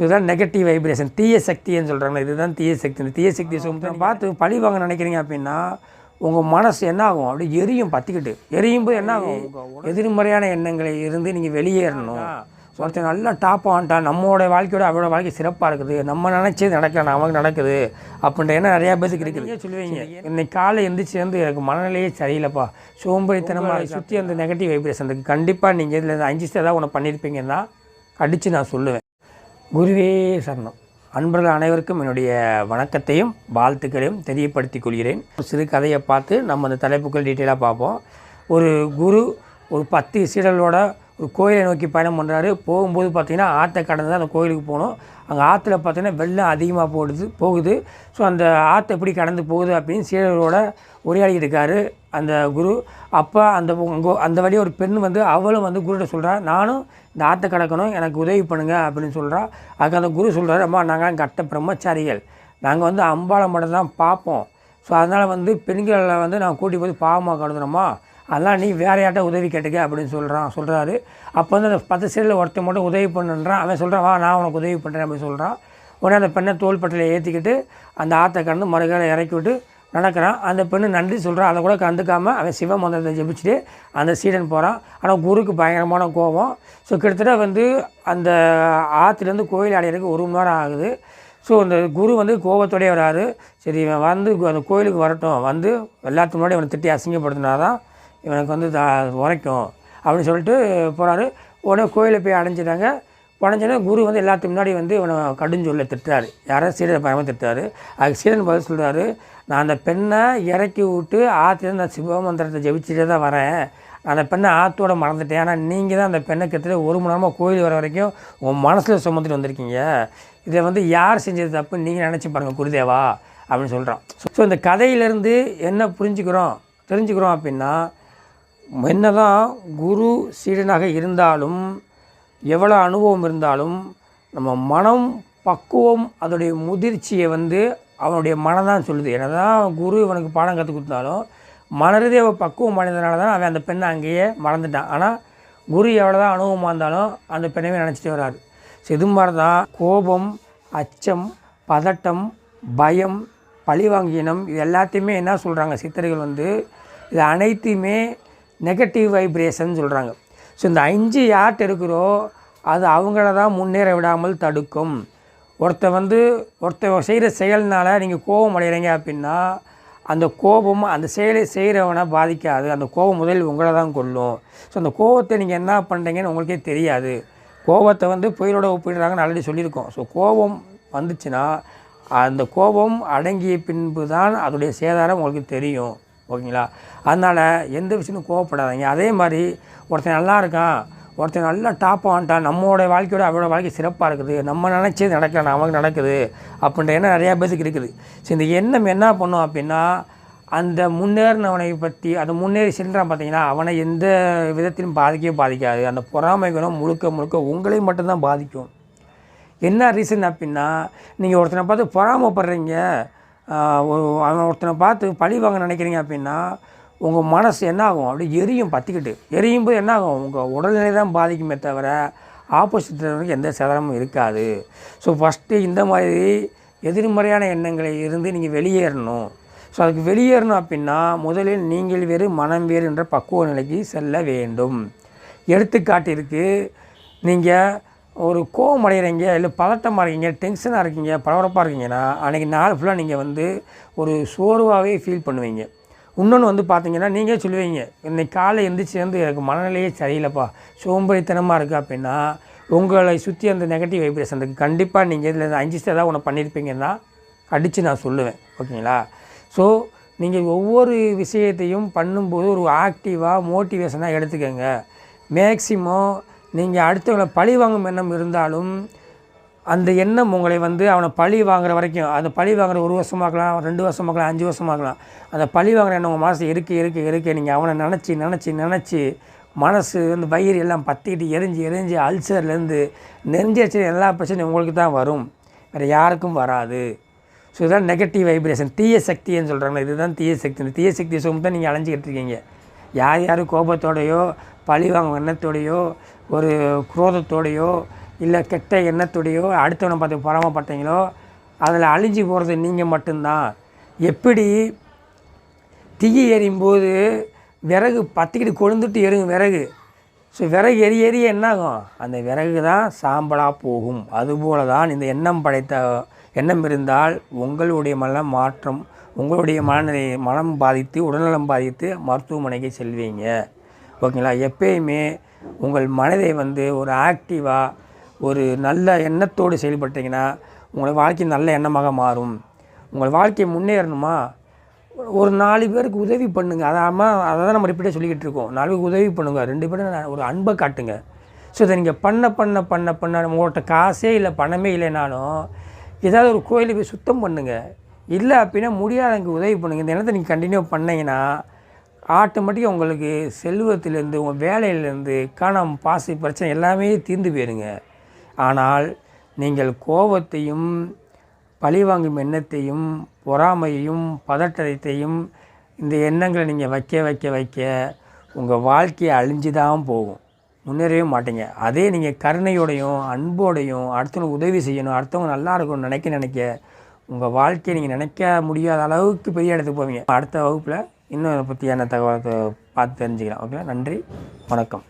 So இதுதான் negative vibration தீய சக்தின்னு சொல்கிறாங்க இதுதான் தீய சக்தி. இந்த தீய சக்தி சுமத்தை பார்த்து பழி வாங்க நினைக்கிறீங்க அப்படின்னா உங்கள் மனசு என்ன ஆகும் அப்படியே எரியும் பற்றிக்கிட்டு எரியும் போது என்ன ஆகும் எதிர்மறையான எண்ணங்களை இருந்து நீங்கள் வெளியேறணும். ஒருத்தன் நல்லா டாப் ஆன்ட்டான் நம்மளோட வாழ்க்கையோட அவளோட வாழ்க்கை சிறப்பாக இருக்குது. நம்ம நினச்சது நடக்கல நமக்கு நடக்குது. அப்படின்ற எண்ணம் நிறையா பேருக்கு இருக்குது. சொல்லுவீங்க. இன்னைக்கு காலை எந்திரிச்சு வந்து எனக்கு மனநிலையே சரியில்லைப்பா. சோம்பேறித்தனமாக சுற்றி அந்த நெகட்டிவ் வைப்ரேஷன் இருக்குது கண்டிப்பாக நீங்கள் இதில் அஞ்சு ஏதாவது ஒன்று பண்ணியிருப்பீங்கன்னா அடித்து நான் சொல்லுவேன். குருவே சரணம். அன்பர்கள் அனைவருக்கும் என்னுடைய வணக்கத்தையும் வாழ்த்துக்களையும் தெரியப்படுத்திக் கொள்கிறேன். சிறு கதையை பார்த்து நம்ம அந்த தலைப்புகள் டீட்டெயிலாக பார்ப்போம். ஒரு குரு ஒரு பத்து சீடலோட ஒரு கோயிலை நோக்கி பயணம் பண்ணுறாரு போகும்போது பார்த்தீங்கன்னா ஆற்றை கடந்து தான் அந்த கோயிலுக்கு போகணும். அங்கே ஆற்றுல பார்த்திங்கன்னா வெள்ளம் அதிகமாக போடுது போகுது. ஸோ அந்த ஆற்றை எப்படி கடந்து போகுது அப்படின்னு சீடர்களோட உரையாடிட்டு இருக்காரு அந்த குரு. அப்போ அந்த அங்கே அந்த வழியாக ஒரு பெண் வந்து அவளும் வந்து குருகிட்ட சொல்கிறா நானும் இந்த ஆற்றை கடக்கணும் எனக்கு உதவி பண்ணுங்க அப்படின்னு சொல்கிறா அதுக்கு அந்த குரு சொல்கிறாரு அம்மா நாங்கள் கட்ட பிரம்மச்சாரிகள். நாங்கள் வந்து அம்பாளை மட்டும் தான் பார்ப்போம். ஸோ அதனால் வந்து பெண்களை வந்து நான் கூட்டி போய் பாவமாக கருதுனோமா அதெல்லாம் நீ வேற யார்ட்ட உதவி கேட்டுக்க அப்படின்னு சொல்கிறான் சொல்கிறாரு அப்போ வந்து அந்த பத்து சீரில் ஒருத்தன் மட்டும் உதவி பண்ணுன்றான். அவன் சொல்கிறான் வா நான் உனக்கு உதவி பண்ணுறேன் அப்படின்னு சொல்கிறான் உடனே அந்த பெண்ணை தோள்பட்டையில் ஏற்றிக்கிட்டு அந்த ஆற்றை கடந்து மறுகால இறக்கி விட்டு நடக்கிறான். அந்த பெண்ணு நன்றி சொல்கிறான் அதை கூட கண்டுக்காமல் அவன் சிவ மந்திரத்தை ஜெபிச்சுட்டு அந்த சீடன் போகிறான் ஆனால் குருக்கு பயங்கரமான கோபம். ஸோ கிட்டத்தட்ட வந்து அந்த ஆற்றுலேருந்து கோயில் அடையிறதுக்கு ஒரு மணி நேரம் ஆகுது. ஸோ அந்த குரு வந்து கோபத்தோடயே வராரு. சரி இவன் வந்து அந்த கோயிலுக்கு வரட்டும். வந்து எல்லாத்துக்கு முன்னாடி இவனை திட்டி அசிங்கப்படுத்தினா தான் இவனுக்கு வந்து த உரைக்கும். அப்படின்னு சொல்லிட்டு போகிறாரு உடனே கோயிலை போய் அடைஞ்சிட்டாங்க. உடஞ்சோடனே குரு வந்து எல்லாத்துக்கு முன்னாடி வந்து இவனை கடுஞ்சொல்ல திட்டார் யாரோ சீடரை பயமாக திட்டாரு அதுக்கு சீடன் பதில் சொல்கிறாரு நான் அந்த பெண்ணை இறக்கி விட்டு ஆற்றுலேருந்து நான் சிவமந்திரத்தை ஜெபிச்சுட்டே தான் வரேன். அந்த பெண்ணை ஆற்றோட மறந்துட்டேன். ஆனால் நீங்கள் தான் அந்த பெண்ணை கிட்டத்தட்ட ஒரு மணி நேரமாக கோயில் வர வரைக்கும் உன் மனசில் சுமந்துட்டு வந்திருக்கீங்க. இதை வந்து யார் செஞ்சது தப்பு? நீங்கள் நினச்சி பாருங்கள் குருதேவா அப்படின்னு சொல்கிறான் ஸோ இந்த கதையிலேருந்து என்ன புரிஞ்சுக்கிறோம்? தெரிஞ்சுக்கிறோம் அப்படின்னா என்னதான் குரு சீடனாக இருந்தாலும் எவ்வளோ அனுபவம் இருந்தாலும் நம்ம மனம் பக்குவம் அதோடைய முதிர்ச்சியை வந்து அவனுடைய மனதான் சொல்லுது. என்னதான் குரு இவனுக்கு பாடம் கற்றுக் கொடுத்தாலும் மனதே அவன் பக்குவம் அடைந்ததுனால தான் அவன் அந்த பெண்ணை அங்கேயே மறந்துட்டான். ஆனால் குரு எவ்வளோ தான் அனுபவமாக இருந்தாலும் அந்த பெண்ணவே நினச்சிட்டு வர்றாரு ஸோ இது மாதிரி தான் கோபம் அச்சம் பதட்டம் பயம் பழிவாங்கினம் இது எல்லாத்தையுமே என்ன சொல்கிறாங்க சித்தர்கள் வந்து இது அனைத்தையுமே நெகட்டிவ் வைப்ரேஷன் சொல்கிறாங்க ஸோ இந்த அஞ்சு யார்கிட்ட இருக்கிறோ அது அவங்கள தான் முன்னேற விடாமல் தடுக்கும். ஒருத்தன் வந்து ஒருத்தன் செய்கிற செயல்னால் நீங்கள் கோபம் அடைகிறீங்க அப்படின்னா அந்த கோபம் அந்த செயலை செய்கிறவனை பாதிக்காது. அந்த கோபம் முதலில் உங்களை தான் கொள்ளும் ஸோ அந்த கோபத்தை நீங்கள் என்ன பண்ணுறீங்கன்னு உங்களுக்கே தெரியாது. கோபத்தை வந்து புயலோட ஒப்பிடுறாங்கன்னு ஆல்ரெடி சொல்லியிருக்கோம். ஸோ கோபம் வந்துச்சுன்னா அந்த கோபம் அடங்கிய பின்பு தான் அதோடைய சேதாரம் உங்களுக்கு தெரியும். ஓகேங்களா? அதனால் எந்த விஷயமும் கோவப்படாதீங்க. அதே மாதிரி ஒருத்தன் நல்லா இருக்கான் ஒருத்தன் நல்லா டாப் ஆன்ட்டான் நம்மளோட வாழ்க்கையோட அவரோட வாழ்க்கை சிறப்பாக இருக்குது. நம்ம நினச்சது நடக்கல நமக்கு நடக்குது அப்படின்ற எண்ணம் நிறையா பேருக்கு இருக்குது. ஸோ இந்த எண்ணம் என்ன பண்ணும் அப்படின்னா அந்த முன்னேறினவனை பற்றி அந்த முன்னேறி சென்றான் பார்த்தீங்கன்னா அவனை எந்த விதத்திலும் பாதிக்கவே பாதிக்காது. அந்த பொறாமைகளும் முழுக்க முழுக்க உங்களையும் மட்டும்தான் பாதிக்கும். என்ன ரீசன் அப்படின்னா நீங்கள் ஒருத்தனை பார்த்து பொறாமப்படுறீங்க ஒரு அவன் ஒருத்தனை பார்த்து பழி வாங்க நினைக்கிறீங்க அப்படின்னா உங்கள் மனசு என்ன ஆகும் அப்படியே எரியும் பற்றிக்கிட்டு எரியும் போது என்ன ஆகும் உங்கள் உடல்நிலை தான் பாதிக்குமே தவிர ஆப்போசிட் எந்த சேதாரமும் இருக்காது. ஸோ ஃபஸ்ட்டு இந்த மாதிரி எதிர்மறையான எண்ணங்களை இருந்து நீங்கள் வெளியேறணும். ஸோ அதுக்கு வெளியேறணும் அப்படின்னா முதலில் நீங்கள் வேறு மனம் வேறு என்ற பக்குவ நிலைக்கு செல்ல வேண்டும். எடுத்துக்காட்டிற்கு நீங்கள் ஒரு கோவம் அடைகிறீங்க இல்லை பதட்டமாக இருக்கீங்க டென்ஷனாக இருக்கீங்க பரபரப்பாக இருக்கீங்கன்னா அன்றைக்கி நாள் ஃபுல்லாக நீங்கள் வந்து ஒரு சோர்வாகவே ஃபீல் பண்ணுவீங்க. இன்னொன்று வந்து பார்த்தீங்கன்னா நீங்கள் சொல்லுவீங்க இன்றைக்கி காலை எந்திரிச்சு வந்து எனக்கு மனநிலையே சரியில்லைப்பா சோம்பேறித்தனமாக இருக்குது அப்படின்னா உங்களை சுற்றி அந்த நெகட்டிவ் வைப்ரேஷன் இருக்குது கண்டிப்பாக நீங்கள் இதில் அஞ்சு ஏதாவது ஒன்று பண்ணியிருப்பீங்கன்னா அடித்து நான் சொல்லுவேன் ஓகேங்களா? ஸோ நீங்கள் ஒவ்வொரு விஷயத்தையும் பண்ணும்போது ஒரு ஆக்டிவாக மோட்டிவேஷனாக எடுத்துக்கோங்க. மேக்சிமம் நீங்கள் அடுத்தவங்களை பழி வாங்கும் எண்ணம் இருந்தாலும் அந்த எண்ணம் உங்களை வந்து அவனை பழி வாங்குற வரைக்கும் அந்த பழி வாங்குற ஒரு வருஷமாக்கலாம் ரெண்டு வருஷமாக்கலாம் அஞ்சு வருஷமாக்கலாம் அந்த பழி வாங்குற எண்ணம் உங்கள் மனசு இருக்க இருக்க இருக்க. நீங்கள் அவனை நினச்சி நினச்சி நினச்சி மனசு வந்து வயிறு எல்லாம் பற்றிக்கிட்டு எரிஞ்சு எரிஞ்சு அல்சர்லேருந்து நெஞ்சரிச்சு எல்லா பிரச்சனையும் உங்களுக்கு தான் வரும். வேறு யாருக்கும் வராது. ஸோ இதுதான் நெகட்டிவ் வைப்ரேஷன் தீய சக்தின்னு சொல்கிறாங்க இதுதான் தீய சக்தி. இந்த தீய சக்தி சுமந்து தான் நீங்கள் அலைஞ்சிக்கிட்டு இருக்கீங்க. யார் யார் கோபத்தோடையோ பழி வாங்கும் எண்ணத்தோடையோ ஒரு குரோதத்தோடையோ இல்லை கெட்ட எண்ணத்தோடையோ அடுத்தவனை பார்த்து பொறாமப்பட்டீங்களோ அதில் அழிஞ்சு போகிறது நீங்கள் மட்டும்தான். எப்படி தீயை எறியும்போது விறகு பற்றிக்கிட்டு கொழுந்துட்டு எரியும் விறகு. ஸோ விறகு எரிய எரிய என்ன ஆகும் அந்த விறகு தான் சாம்பலாக போகும். அதுபோல தான் இந்த எண்ணம் படைத்த எண்ணம் இருந்தால் உங்களுடைய மனம் மாற்றம் உங்களுடைய மனநிலை மனம் பாதித்து உடல்நலம் பாதித்து மருத்துவமனைக்கு செல்வீங்க. ஓகேங்களா? எப்பயுமே உங்கள் மனதை வந்து ஒரு ஆக்டிவாக ஒரு நல்ல எண்ணத்தோடு செயல்பட்டீங்கன்னா உங்கள் வாழ்க்கை நல்ல எண்ணமாக மாறும். உங்கள் வாழ்க்கை முன்னேறணுமா? ஒரு நாலு பேருக்கு உதவி பண்ணுங்கள் அதாமல் அதை தான் நம்ம ரிப்பீட்டாக சொல்லிக்கிட்டு இருக்கோம். நாலு பேருக்கு உதவி பண்ணுங்கள் ரெண்டு பேரும் ஒரு அன்பை காட்டுங்க. ஸோ இதை நீங்கள் பண்ண பண்ண பண்ண பண்ண உங்கள்கிட்ட காசே இல்லை பணமே இல்லைனாலும் ஏதாவது ஒரு கோயிலுக்கு போய் சுத்தம் பண்ணுங்கள் இல்லை அப்படின்னா முடியாதவங்க உதவி பண்ணுங்கள் இந்த இடத்த நீங்கள் கண்டினியூ பண்ணிங்கன்னா ஆட்டோமேட்டிக்காக உங்களுக்கு செல்வத்திலேருந்து உங்கள் வேலையிலேருந்து கணம் பாசி பிரச்சனை எல்லாமே தீர்ந்து போயிருங்க. ஆனால் நீங்கள் கோபத்தையும் பழிவாங்கும் எண்ணத்தையும் பொறாமையையும் பதட்டத்தையும் இந்த எண்ணங்களை நீங்கள் வைக்க வைக்க வைக்க உங்கள் வாழ்க்கையை அழிஞ்சு தான் போகும். முன்னேறவே மாட்டீங்க. அதே நீங்கள் கருணையோடையும் அன்போடையும் அடுத்தவங்க உதவி செய்யணும் அடுத்தவங்க நல்லா இருக்கணும்னு நினைக்க நினைக்க உங்கள் வாழ்க்கையை நீங்கள் நினைக்க முடியாத அளவுக்கு பெரிய இடத்துக்கு போவீங்க. அடுத்த வகுப்பில் இன்னும் இதை பற்றியான தகவலை பார்த்து தெரிஞ்சுக்கலாம். ஓகே நன்றி. வணக்கம்.